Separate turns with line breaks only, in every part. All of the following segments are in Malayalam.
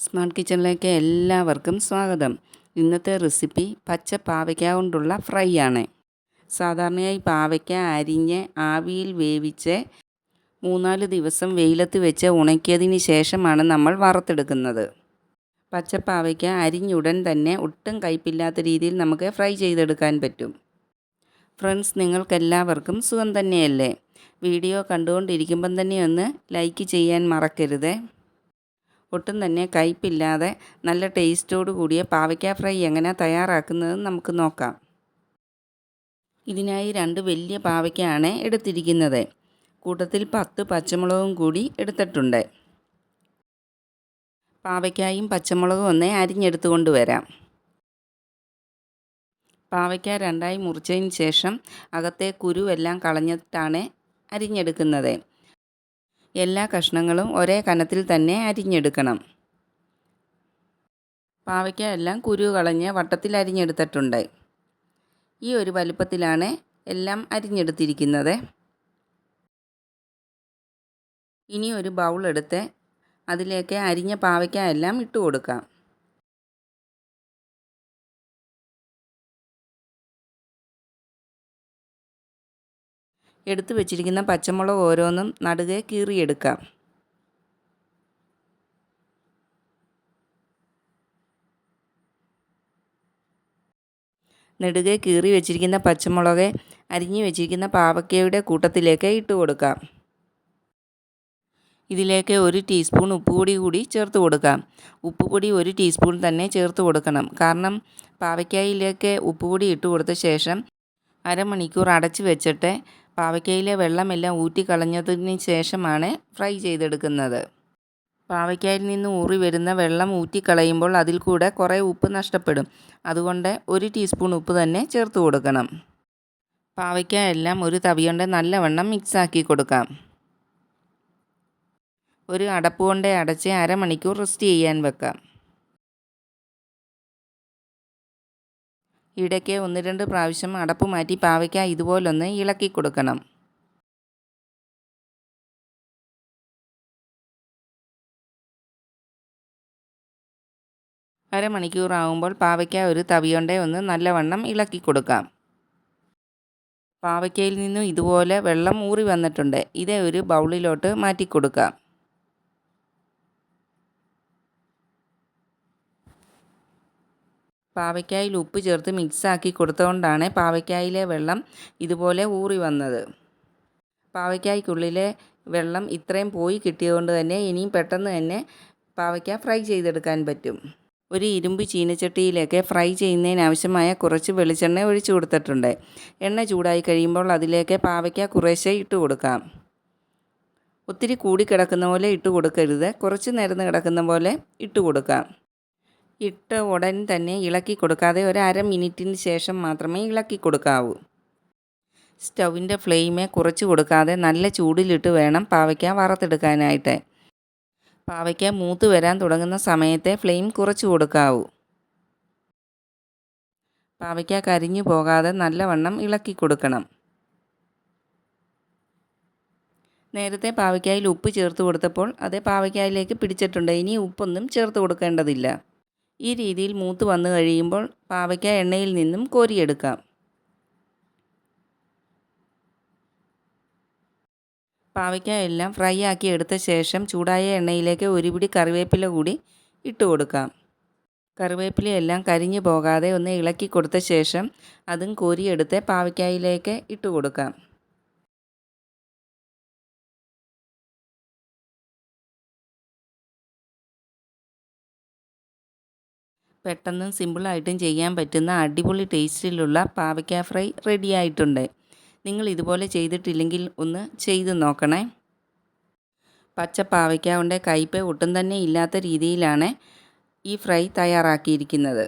സ്മാർട്ട് കിച്ചണിലേക്ക് എല്ലാവർക്കും സ്വാഗതം. ഇന്നത്തെ റെസിപ്പി പച്ച പാവയ്ക്ക കൊണ്ടുള്ള ഫ്രൈ ആണ് സാധാരണയായി പാവയ്ക്ക അരിഞ്ഞ് ആവിയിൽ വേവിച്ച് മൂന്നാൽ ദിവസം വെയിലത്ത് വെച്ച് ഉണക്കിയതിന് ശേഷമാണ് നമ്മൾ വറുത്തെടുക്കുന്നത്. പച്ച പാവയ്ക്ക അരിഞ്ഞുടൻ തന്നെ ഒട്ടും കയ്പില്ലാത്ത രീതിയിൽ നമുക്ക് ഫ്രൈ ചെയ്തെടുക്കാൻ പറ്റും. ഫ്രണ്ട്സ് നിങ്ങൾക്കെല്ലാവർക്കും സുഖം തന്നെയല്ലേ? വീഡിയോ കണ്ടുകൊണ്ടിരിക്കുമ്പം തന്നെ ഒന്ന് ലൈക്ക് ചെയ്യാൻ മറക്കരുത്. ഒട്ടും തന്നെ കയ്പില്ലാതെ നല്ല ടേസ്റ്റോട് കൂടിയ പാവയ്ക്ക ഫ്രൈ എങ്ങനെ തയ്യാറാക്കുന്നതെന്ന് നമുക്ക് നോക്കാം. ഇതിനായി രണ്ട് വലിയ പാവയ്ക്കയാണ് എടുത്തിരിക്കുന്നത്. കൂട്ടത്തിൽ പത്ത് പച്ചമുളകും കൂടി എടുത്തിട്ടുണ്ട്. പാവയ്ക്കായും പച്ചമുളകും ഒന്ന് അരിഞ്ഞെടുത്ത് കൊണ്ടുവരാം. പാവയ്ക്ക രണ്ടായി മുറിച്ചതിന് ശേഷം അകത്തെ കുരുവെല്ലാം കളഞ്ഞിട്ടാണ് അരിഞ്ഞെടുക്കുന്നത്. എല്ലാ കഷ്ണങ്ങളും ഒരേ കനത്തിൽ തന്നെ അരിഞ്ഞെടുക്കണം. പാവയ്ക്ക എല്ലാം കുരു കളഞ്ഞ് വട്ടത്തിൽ അരിഞ്ഞെടുത്തിട്ടുണ്ട്. ഈ ഒരു വലുപ്പത്തിലാണ് എല്ലാം അരിഞ്ഞെടുത്തിരിക്കുന്നത്. ഇനി ഒരു ബൗൾ എടുത്ത് അതിലേക്ക് അരിഞ്ഞ പാവയ്ക്ക എല്ലാം ഇട്ട് കൊടുക്കാം എടുത്തു വെച്ചിരിക്കുന്ന പച്ചമുളക് ഓരോന്നും നടുകെ കീറിയെടുക്കാം. നെടുകെ കീറി വെച്ചിരിക്കുന്ന പച്ചമുളക് അരിഞ്ഞു വെച്ചിരിക്കുന്ന പാവക്കയുടെ കൂട്ടത്തിലേക്ക് ഇട്ട് കൊടുക്കാം. ഇതിലേക്ക് ഒരു ടീസ്പൂൺ ഉപ്പുപൊടി കൂടി ചേർത്ത് കൊടുക്കാം. ഉപ്പുപൊടി ഒരു ടീസ്പൂൺ തന്നെ ചേർത്ത് കൊടുക്കണം. കാരണം പാവയ്ക്കായിലേക്ക് ഉപ്പുപൊടി ഇട്ട് കൊടുത്ത ശേഷം അരമണിക്കൂർ അടച്ചു വെച്ചിട്ട് പാവയ്ക്കയിലെ വെള്ളമെല്ലാം ഊറ്റിക്കളഞ്ഞതിന് ശേഷമാണ് ഫ്രൈ ചെയ്തെടുക്കുന്നത്. പാവയ്ക്കയിൽ നിന്ന് ഊറി വരുന്ന വെള്ളം ഊറ്റിക്കളയുമ്പോൾ അതിൽ കൂടെ കുറേ ഉപ്പ് നഷ്ടപ്പെടും. അതുകൊണ്ട് ഒരു ടീസ്പൂൺ ഉപ്പ് തന്നെ ചേർത്ത് കൊടുക്കണം. പാവയ്ക്ക എല്ലാം ഒരു തവിയുണ്ട് നല്ലവണ്ണം മിക്സാക്കി കൊടുക്കാം. ഒരു അടപ്പ് കൊണ്ട് അടച്ച് അരമണിക്കൂർ റെസ്റ്റ് ചെയ്യാൻ വെക്കാം. ഇടയ്ക്ക് ഒന്ന് രണ്ട് പ്രാവശ്യം അടപ്പ് മാറ്റി പാവയ്ക്ക ഇതുപോലൊന്ന് ഇളക്കി കൊടുക്കണം. അരമണിക്കൂറാവുമ്പോൾ പാവയ്ക്ക ഒരു തവിയൊണ്ട ഒന്ന് നല്ലവണ്ണം ഇളക്കി കൊടുക്കാം. പാവയ്ക്കയിൽ നിന്നും ഇതുപോലെ വെള്ളം ഊറി വന്നിട്ടുണ്ട്. ഇതേ ഒരു ബൗളിലോട്ട് മാറ്റി കൊടുക്കാം. പാവയ്ക്കായിൽ ഉപ്പ് ചേർത്ത് മിക്സാക്കി കൊടുത്തുകൊണ്ടാണ് പാവയ്ക്കായിലെ വെള്ളം ഇതുപോലെ ഊറി വന്നത്. പാവയ്ക്കായ്ക്കുള്ളിലെ വെള്ളം ഇത്രയും പോയി കിട്ടിയതുകൊണ്ട് തന്നെ ഇനിയും പെട്ടെന്ന് തന്നെ പാവയ്ക്ക ഫ്രൈ ചെയ്തെടുക്കാൻ പറ്റും. ഒരു ഇരുമ്പ് ചീനച്ചട്ടിയിലേക്ക് ഫ്രൈ ചെയ്യുന്നതിനാവശ്യമായ കുറച്ച് വെളിച്ചെണ്ണ ഒഴിച്ചു കൊടുത്തിട്ടുണ്ട്. എണ്ണ ചൂടായി കഴിയുമ്പോൾ അതിലേക്ക് പാവയ്ക്ക കുറേശ്ശെ ഇട്ട് കൊടുക്കാം. ഒത്തിരി കൂടി കിടക്കുന്ന പോലെ ഇട്ട് കൊടുക്കരുത്. കുറച്ച് നേരം കിടക്കുന്ന പോലെ ഇട്ട് കൊടുക്കാം. ഇട്ട ഉടൻ തന്നെ ഇളക്കി കൊടുക്കാതെ ഒരു അര മിനിറ്റിന് ശേഷം മാത്രമേ ഇളക്കി കൊടുക്കാവൂ. സ്റ്റൗവിന്റെ ഫ്ലെയിമെ കുറച്ച് കൊടുക്കാതെ നല്ല ചൂടിലിട്ട് വേണം പാവയ്ക്ക വറുത്തെടുക്കാനായിട്ട്. പാവയ്ക്ക മൂത്ത് വരാൻ തുടങ്ങുന്ന സമയത്തെ ഫ്ലെയിം കുറച്ച് കൊടുക്കാവൂ. പാവയ്ക്ക കരിഞ്ഞു പോകാതെ നല്ലവണ്ണം ഇളക്കി കൊടുക്കണം. നേരത്തെ പാവയ്ക്കായിൽ ഉപ്പ് ചേർത്ത് കൊടുത്തപ്പോൾ അത് പാവയ്ക്കായിലേക്ക് പിടിച്ചിട്ടുണ്ട്. ഇനി ഉപ്പൊന്നും ചേർത്ത് കൊടുക്കേണ്ടതില്ല. ഈ രീതിയിൽ മൂത്ത് വന്നു കഴിയുമ്പോൾ പാവയ്ക്ക എണ്ണയിൽ നിന്നും കോരിയെടുക്കാം. പാവയ്ക്ക എല്ലാം ഫ്രൈ ആക്കി എടുത്ത ശേഷം ചൂടായ എണ്ണയിലേക്ക് ഒരു പിടി കറിവേപ്പില കൂടി ഇട്ട് കൊടുക്കാം. കറിവേപ്പിലയെല്ലാം കരിഞ്ഞു പോകാതെ ഒന്ന് ഇളക്കി കൊടുത്ത ശേഷം അതും കോരിയെടുത്ത് പാവയ്ക്കായിലേക്ക് ഇട്ട് കൊടുക്കാം. പെട്ടെന്നും സിമ്പിളായിട്ടും ചെയ്യാൻ പറ്റുന്ന അടിപൊളി ടേസ്റ്റിലുള്ള പാവയ്ക്ക ഫ്രൈ റെഡി ആയിട്ടുണ്ട് നിങ്ങൾ ഇതുപോലെ ചെയ്തിട്ടില്ലെങ്കിൽ ഒന്ന് ചെയ്ത് നോക്കണേ. പച്ച പാവയ്ക്ക കൊണ്ട് കയ്പ് ഒട്ടും തന്നെ ഇല്ലാത്ത രീതിയിലാണ് ഈ ഫ്രൈ തയ്യാറാക്കിയിരിക്കുന്നത്.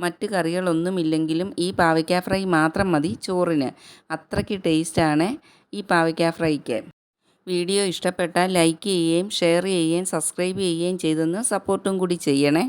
മറ്റ് കറികളൊന്നുമില്ലെങ്കിലും ഈ പാവയ്ക്ക ഫ്രൈ മാത്രം മതി ചോറിന്. അത്രയ്ക്ക് ടേസ്റ്റാണ് ഈ പാവയ്ക്ക ഫ്രൈക്ക്. വീഡിയോ ഇഷ്ടപ്പെട്ടാൽ ലൈക്ക് ചെയ്യുകയും ഷെയർ ചെയ്യുകയും സബ്സ്ക്രൈബ് ചെയ്യുകയും ചെയ്തെന്ന് സപ്പോർട്ടും കൂടി ചെയ്യണേ.